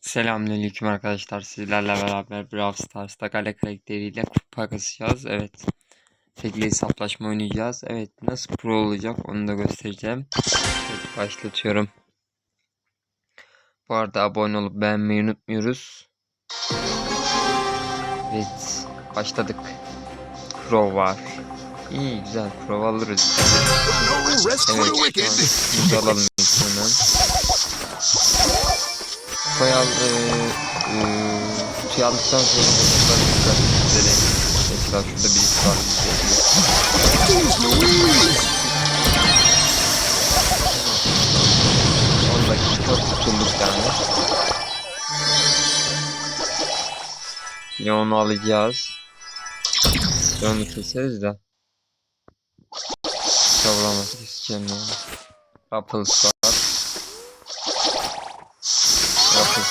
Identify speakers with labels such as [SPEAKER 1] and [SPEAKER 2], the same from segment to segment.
[SPEAKER 1] Selamünaleyküm arkadaşlar. Sizlerle beraber Brawl Stars'ta Gale karakteriyle kupa kasacağız. Evet. Tekli hesaplaşma oynayacağız. Evet. Nasıl pro olacak onu da göstereceğim. Evet, başlatıyorum. Bu arada abone olup beğenmeyi unutmuyoruz. Evet. Başladık. Crow var. İyi güzel. Crow alırız. Evet. Şimdi alalım insanı. Koyal e, e, kutuyu aldıktan sonra kutular tekrar düzeleyin. Tekrar şurada birisi var.
[SPEAKER 2] Louise.
[SPEAKER 1] 10 dakika kurtulduk yani. Yine onu alacağız. Bir Onu keseriz de. Savlamaz keseceğim yani. Ruffles var.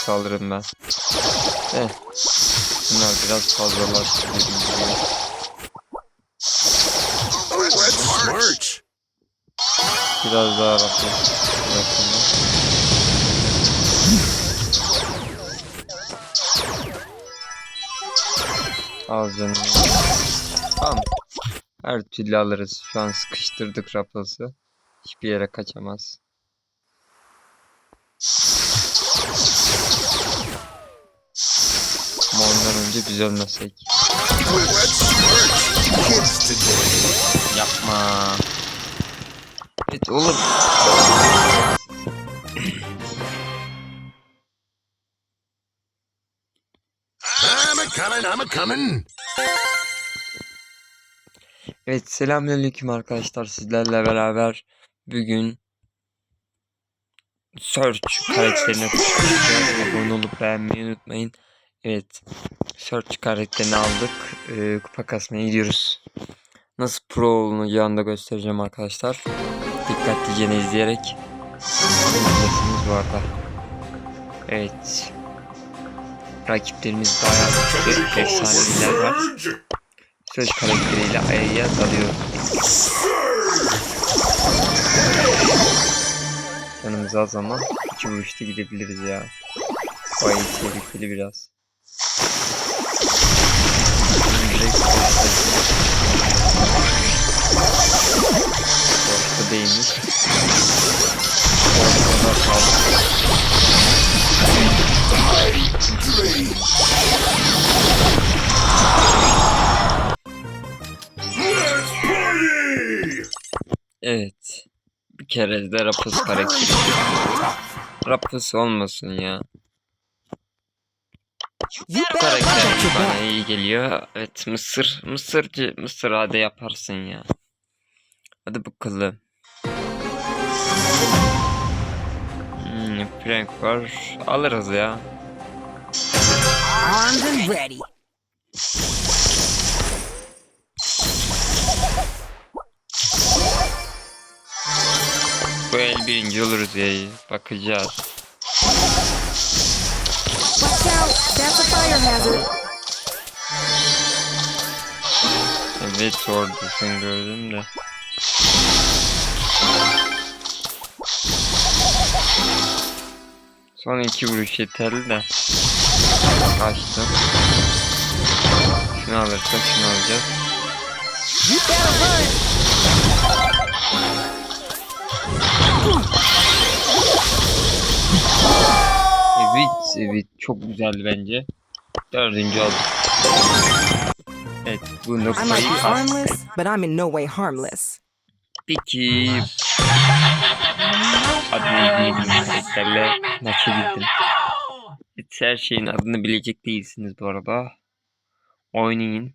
[SPEAKER 1] Ben. Eh. Bunlar biraz fazlalar. dediğim gibi. Biraz daha Ruffles. bırakın. Al canım. Tamam. Her türlü alırız. Şu an sıkıştırdık Ruffles'ı. Hiçbir yere kaçamaz. Önce biz ölmesek. Yapma. Evet oğlum.
[SPEAKER 2] I'm a coming, I'm a coming.
[SPEAKER 1] Evet selamünaleyküm arkadaşlar sizlerle beraber bugün Search karakterine konuşacağız. Abone olup beğenmeyi unutmayın. Evet Search karakterini aldık. Ee, kupa kasmaya gidiyoruz. Nasıl pro olunacağını da göstereceğim arkadaşlar. Dikkatlice izleyerek izleyeceksiniz bu arada. Evet. Rakiplerimiz bayağı güçlü. Efsaneviler var. Söz karakteriyle Aya'ya dalıyor. Yanımız az ama iki vuruşta gidebiliriz ya. Bayağı tehlikeli biraz. Boşta değilmiş.
[SPEAKER 2] Party.
[SPEAKER 1] Evet. Bir kere de Rapus karakteri. Rapus olmasın ya.
[SPEAKER 3] Out your
[SPEAKER 1] bana iyi geliyor. Evet Mısır. Mısırcı. Mısır hadi yaparsın ya. Hadi bakalım. Hmm, Frank var. Alırız ya.
[SPEAKER 3] Armed and ready.
[SPEAKER 1] Bu el birinci oluruz ya. Bakacağız.
[SPEAKER 3] That's a fire hazard.
[SPEAKER 1] Evet oradasın gördüm de. Son iki vuruş yeterli de. Kaçtı. Şunu alırsak şunu alacağız.
[SPEAKER 3] Run.
[SPEAKER 1] Evet, evet çok güzeldi bence. Dördüncü olduk. Evet, bu
[SPEAKER 3] I might
[SPEAKER 1] noktayı
[SPEAKER 3] be
[SPEAKER 1] astık.
[SPEAKER 3] armless, but I'm in no way harmless.
[SPEAKER 1] Peki. Adını bildiğim karakterle maça girdim. Evet, her şeyin adını bilecek değilsiniz bu arada. Oynayın.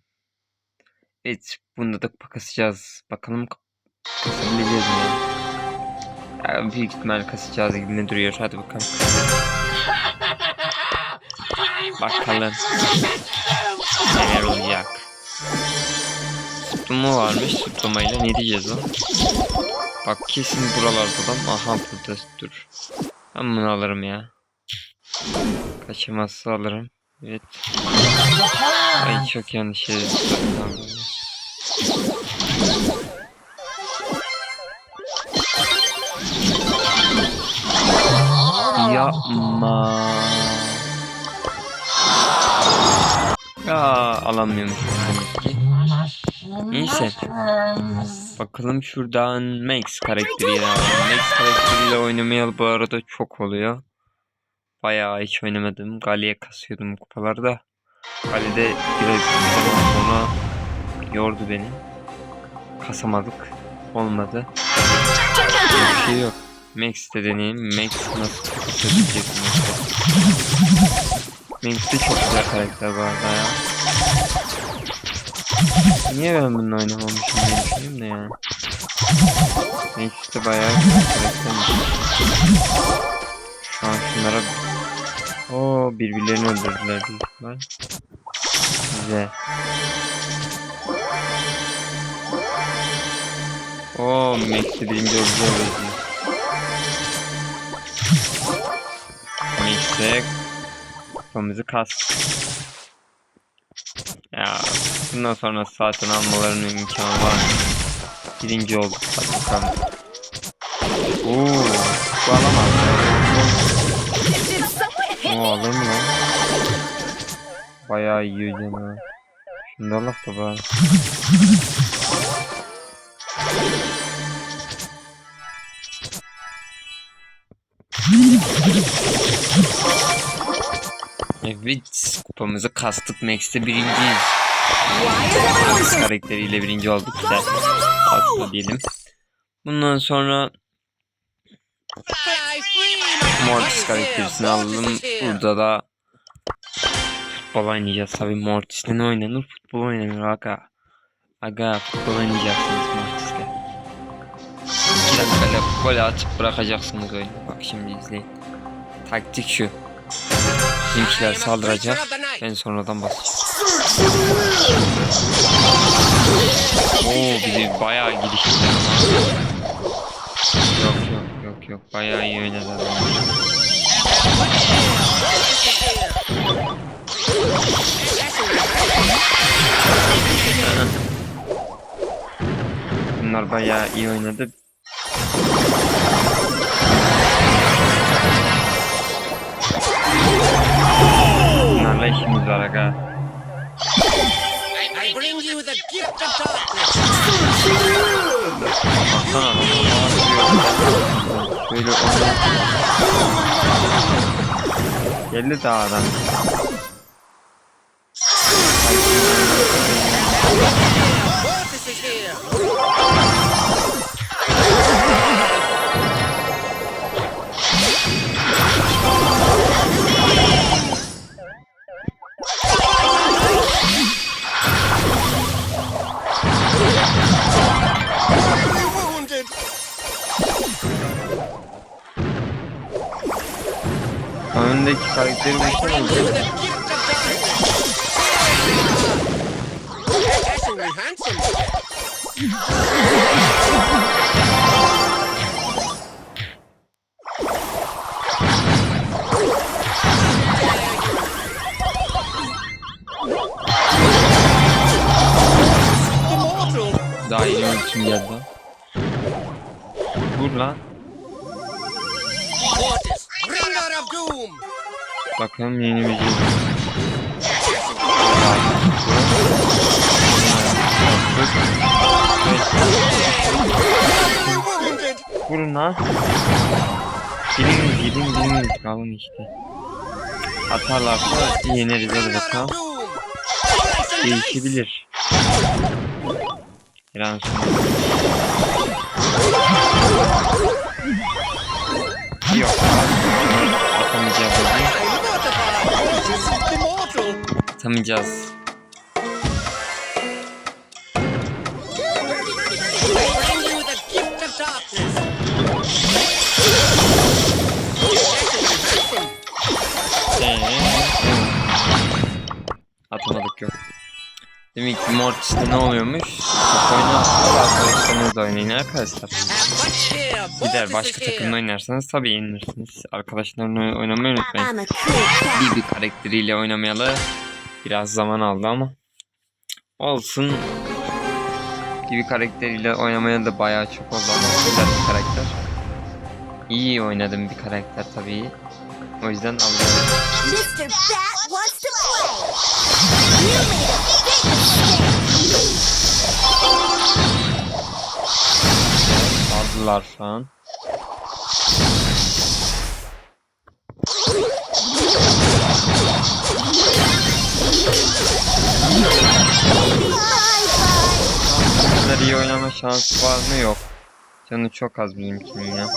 [SPEAKER 1] Evet, bunda da kupa kasacağız. Bakalım kasabileceğiz mi? Ya, büyük ihtimal kasacağız gibi ne duruyor. Hadi bakalım. Bakalım. Neler olacak. Tutlumu varmış. Tutlumayla ne diyeceğiz o? Bak kesin buralardadan. Aha burada dur. Ben bunu alırım ya. Kaçırmazsa alırım. Evet. Ay çok yanlış yere Yapma. Ya ki. Neyse. Bakalım şuradan Max karakteriyle. Max karakteriyle oynamayalı bu arada çok oluyor. Bayağı hiç oynamadım. Gali'ye kasıyordum kupalarda. Gali'de biraz sonra yordu beni. Kasamadık. Olmadı. Bir şey yok. Max de deneyeyim. Max nasıl çözecek Max de çok güzel karakter bu arada ya. Niye ben bununla oynamamışım diye düşünüyorum da ya. Max de bayağı güzel karaktermiş. Şu an şunlara... Oo birbirlerini öldürdüler büyük ihtimal. Güzel. Oo Max'i birinci oldu Max'e kupamızı kastık. Ya bundan sonra zaten almalarının imkanı var. Birinci olduk hadi bakalım. Oo, bu alamaz. O alır mı lan? Bayağı iyi canım. Şimdi Allah da bari. Evet, kupamızı kastık. Max'te birinciyiz. Max karakteriyle birinci olduk. Güzel. Asla diyelim. Bundan sonra Mortis karakterisini alalım. Burada da futbol oynayacağız tabii. Mortis'le ne oynanır? Futbol oynanır aga. Aga futbol oynayacaksınız Mortis'le. İki dakikada gol atıp bırakacaksınız oyunu. Bak şimdi izleyin. Taktik şu. Bizimkiler saldıracak. Ben sonradan basacağım. Oo bizi bayağı ama. Yok yok yok yok bayağı iyi oynadı adamlar. Bunlar bayağı iyi oynadı. Bunlarla işimiz var aga.
[SPEAKER 4] I bring you the gift of darkness.
[SPEAKER 1] Baksana Böyle. Geldi daha
[SPEAKER 4] handsome. Immortal.
[SPEAKER 1] Daha iyi ölçüm geldi. Vur lan.
[SPEAKER 4] Mortis, bringer of doom.
[SPEAKER 1] Bakalım yeni bir.
[SPEAKER 4] Wounded.
[SPEAKER 1] Vurun lan. Biriniz gidin biriniz kalın işte. Atarlarsa yeneriz hadi bakalım. Değişebilir. An sonra. Yok. Atamayacağız.
[SPEAKER 4] Zamjas. 네. 네. 아, 전화
[SPEAKER 1] 바뀌어. Demek ki Mortis'te ne oluyormuş? Oynarsanız arkadaşlarınızla oynayın arkadaşlar. Gider başka takımda oynarsanız tabii yenilirsiniz. Arkadaşlarınla oynamayı unutmayın. Bir bir karakteriyle oynamayalı biraz zaman aldı ama olsun. Gibi karakteriyle oynamaya da bayağı çok oldu ama güzel bir karakter. İyi oynadım bir karakter tabii. O yüzden alacağım. Aldılar şu an. Kadar iyi oynama şansı var mı? Yok. Canı çok az bizimkinin ya.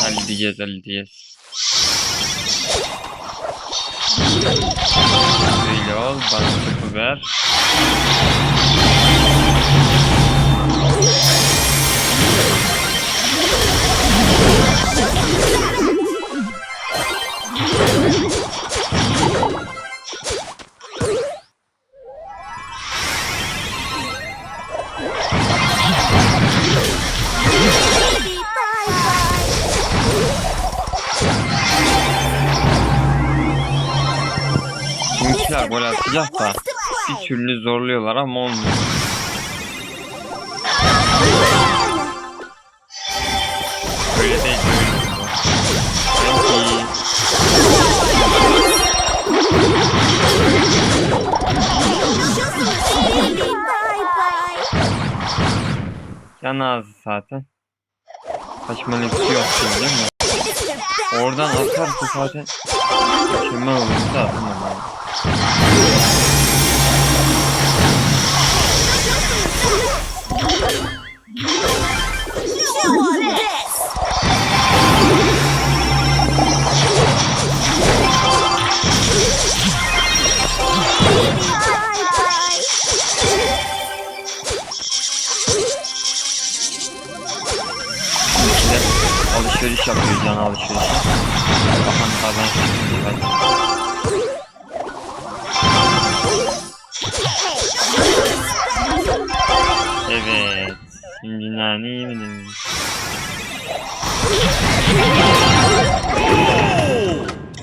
[SPEAKER 1] Halledeceğiz halledeceğiz. Böyle ol bana topu ver. Bizimkiler gol atacak da bir türlü zorluyorlar ama olmuyor. Öyle değil. Sanki
[SPEAKER 3] Baby, bye bye.
[SPEAKER 1] Canı az zaten. Saçmalık yok şimdi değil mi? Oradan atarsa zaten mükemmel olur da you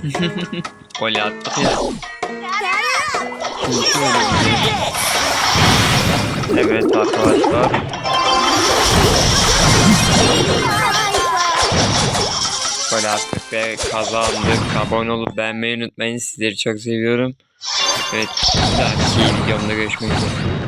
[SPEAKER 1] Gol attık ya. Evet arkadaşlar. Gol attık ve kazandık. Abone olup beğenmeyi unutmayın. Sizleri çok seviyorum. Evet. Bir dahaki videomda görüşmek üzere.